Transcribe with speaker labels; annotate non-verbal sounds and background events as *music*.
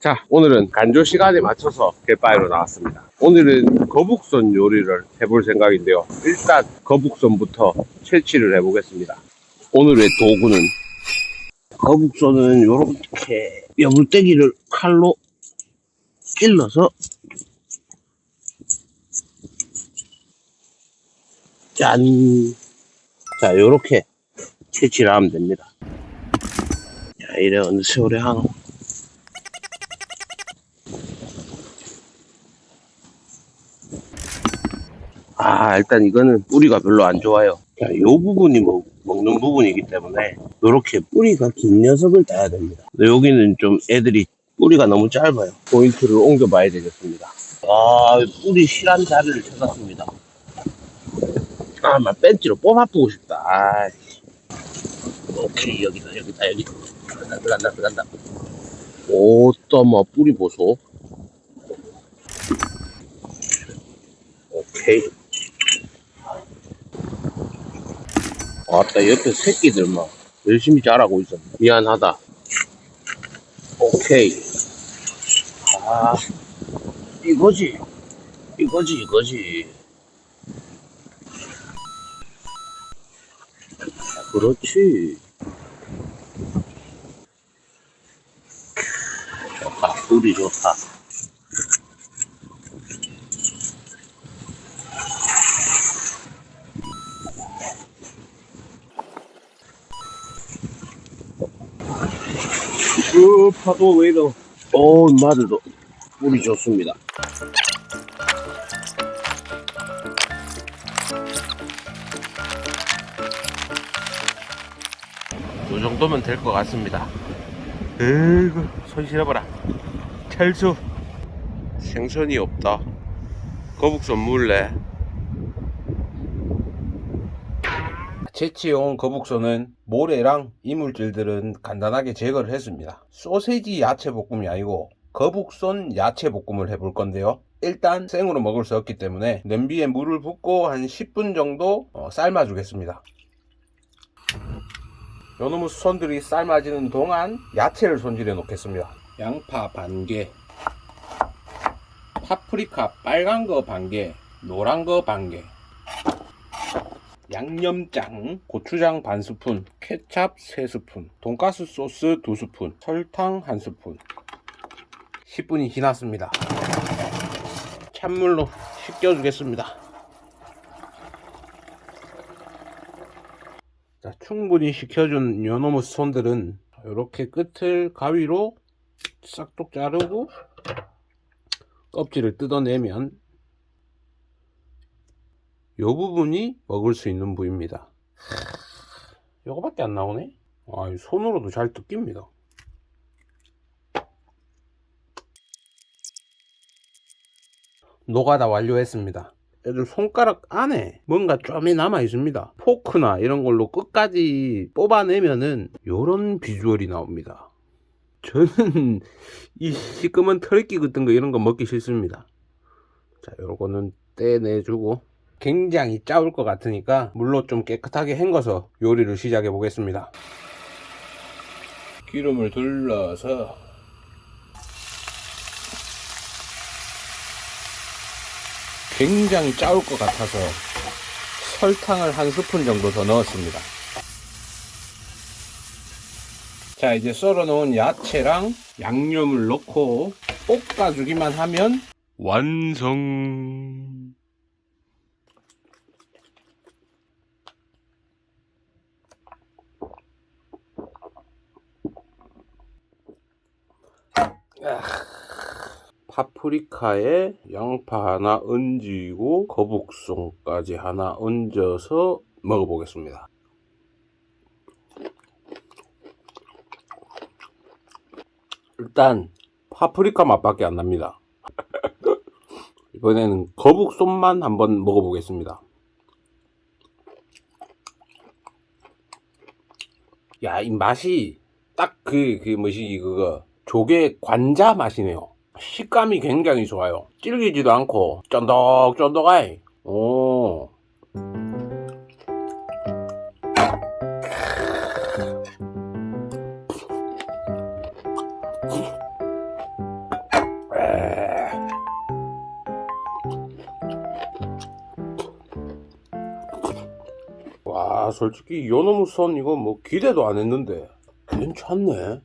Speaker 1: 자, 오늘은 간조 시간에 맞춰서 갯바위로 나왔습니다. 오늘은 거북선 요리를 해볼 생각인데요. 일단 거북선부터 채취를 해보겠습니다. 오늘의 도구는 거북선은 이렇게 여물떼기를 칼로 찔러서 짠! 자, 요렇게 채취를 하면 됩니다. 야, 이래 어느 세월에 하 아, 일단 이거는 뿌리가 별로 안 좋아요. 자, 요 부분이 먹, 먹는 부분이기 때문에 이렇게 뿌리가 긴 녀석을 따야 됩니다. 여기는 좀 애들이 뿌리가 너무 짧아요. 포인트를 옮겨 봐야 되겠습니다. 아, 뿌리 실한 자리를 찾았습니다. 아, 막 벤치로 뽑아보고 싶다. 아, 오케이, 여기다, 여기다, 여기. 들어간다, 들어간다, 들어간다. 오, 또, 뭐, 뿌리 보소. 오케이. 아따, 옆에 새끼들 막 열심히 자라고 있어. 미안하다. 오케이. 아, 이거지. 이거지, 이거지. 그렇지. 좋다. 뿌리 좋다. 그 파도 웨이더. 오, 마들도 뿌리 좋습니다. 이 정도면 될 것 같습니다. 에이구, 손 실어봐라. 철수. 생선이 없다. 거북선 물래. 채취해온 거북선은 모래랑 이물질들은 간단하게 제거를 했습니다. 소세지 야채 볶음이 아니고 거북선 야채 볶음을 해볼 건데요. 일단 생으로 먹을 수 없기 때문에 냄비에 물을 붓고 한 10분 정도 어, 삶아주겠습니다. 요놈의 손들이 삶아지는 동안 야채를 손질해 놓겠습니다. 양파 반개, 파프리카 빨간 거 반개, 노란 거 반개, 양념장, 고추장 반 스푼, 케찹 3스푼, 돈가스 소스 2스푼, 설탕 1스푼. 10분이 지났습니다. 찬물로 씻겨주겠습니다. 자, 충분히 식혀준 요놈의 손들은 이렇게 끝을 가위로 싹둑 자르고 껍질을 뜯어내면 요 부분이 먹을 수 있는 부위입니다. 요거밖에 안 나오네? 아, 이 손으로도 잘 뜯깁니다. 노가다 완료했습니다. 애들 손가락 안에 뭔가 좀이 남아 있습니다. 포크나 이런 걸로 끝까지 뽑아내면은 요런 비주얼이 나옵니다. 저는 *laughs* 이 시꺼먼 털기 같은 거 이런 거 먹기 싫습니다. 자, 요거는 떼내주고 굉장히 짜울 것 같으니까 물로 좀 깨끗하게 헹궈서 요리를 시작해 보겠습니다. 기름을 둘러서 굉장히 짜울 것 같아서 설탕을 한 스푼 정도 더 넣었습니다. 자, 이제 썰어 놓은 야채랑 양념을 넣고 볶아주기만 하면 완성. 파프리카에 양파 하나 얹이고 거북송까지 하나 얹어서 먹어보겠습니다. 일단 파프리카 맛밖에 안 납니다. *laughs* 이번에는 거북손만 한번 먹어보겠습니다. 야, 이 맛이 딱 그, 그 뭐지, 그거, 조개 관자 맛이네요. 식감이 굉장히 좋아요. 질기지도 않고, 쫀득쫀득하이. 오. 와 솔직히 요놈 선 이거 뭐 기대도 안 했는데 괜찮네